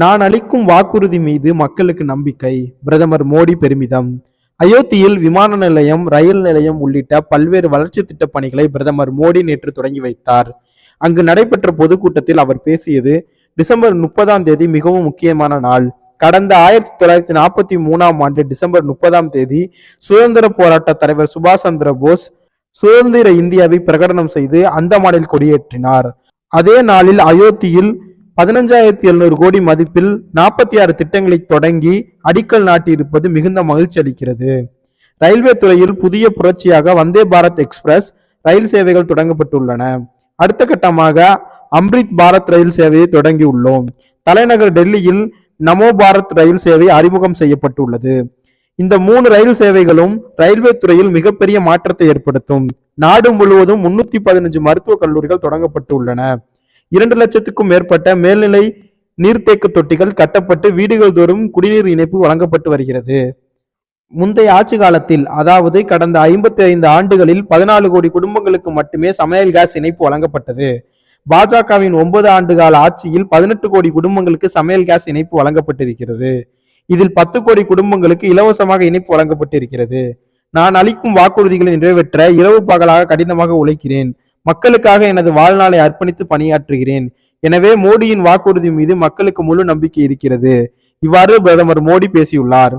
நான் அளிக்கும் வாக்குறுதி மீது மக்களுக்கு நம்பிக்கை. பிரதமர் மோடி பெருமிதம். அயோத்தியில் விமான நிலையம் ரயில் நிலையம் உள்ளிட்ட பல்வேறு வளர்ச்சி திட்ட பணிகளை பிரதமர் மோடி நேற்று தொடங்கி வைத்தார். அங்கு நடைபெற்ற பொதுக்கூட்டத்தில் அவர் பேசியது டிசம்பர் முப்பதாம் தேதி மிகவும் முக்கியமான நாள். கடந்த ஆயிரத்தி தொள்ளாயிரத்தி நாற்பத்தி மூணாம் ஆண்டு டிசம்பர் முப்பதாம் தேதி சுதந்திர போராட்ட தலைவர் சுபாஷ் சந்திர போஸ் சுதந்திர இந்தியாவை பிரகடனம் செய்து அந்தமானில் கொடியேற்றினார். அதே நாளில் அயோத்தியில் பதினஞ்சாயிரத்தி எழுநூறு கோடி மதிப்பில் நாற்பத்தி ஆறு திட்டங்களை தொடங்கி அடிக்கல் நாட்டியிருப்பது மிகுந்த மகிழ்ச்சி அளிக்கிறது. ரயில்வே துறையில் புதிய புரட்சியாக வந்தே பாரத் எக்ஸ்பிரஸ் ரயில் சேவைகள் தொடங்கப்பட்டுள்ளன. அடுத்த கட்டமாக அம்ரித் பாரத் ரயில் சேவையை தொடங்கியுள்ளோம் தலைநகர் டெல்லியில் நமோ பாரத் ரயில் சேவை அறிமுகம் செய்யப்பட்டுள்ளது. இந்த மூணு ரயில் சேவைகளும் ரயில்வே துறையில் மிகப்பெரிய மாற்றத்தை ஏற்படுத்தும். நாடு முழுவதும் முன்னூத்தி பதினஞ்சு மருத்துவக் கல்லூரிகள் தொடங்கப்பட்டுள்ளன. இரண்டு லட்சத்துக்கும் மேற்பட்ட மேல்நிலை நீர்த்தேக்க தொட்டிகள் கட்டப்பட்டு வீடுகள் தோறும் குடிநீர் இணைப்பு வழங்கப்பட்டு வருகிறது. முந்தைய ஆட்சி காலத்தில் அதாவது கடந்த ஐம்பத்தி ஐந்து ஆண்டுகளில் பதினாலு கோடி குடும்பங்களுக்கு மட்டுமே சமையல் கேஸ் இணைப்பு வழங்கப்பட்டது. பாஜகவின் ஒன்பது ஆண்டு கால ஆட்சியில் பதினெட்டு கோடி குடும்பங்களுக்கு சமையல் கேஸ் இணைப்பு வழங்கப்பட்டிருக்கிறது. இதில் பத்து கோடி குடும்பங்களுக்கு இலவசமாக இணைப்பு வழங்கப்பட்டிருக்கிறது. நான் அளிக்கும் வாக்குறுதிகளை நிறைவேற்ற இரவு பகலாக கடினமாக உழைக்கிறேன். மக்களுக்காக எனது வாழ்நாளை அர்ப்பணித்து பணியாற்றுகிறேன். எனவே மோடியின் வாக்குறுதி மீது மக்களுக்கு முழு நம்பிக்கை இருக்கிறது. இவ்வாறு பிரதமர் மோடி பேசியுள்ளார்.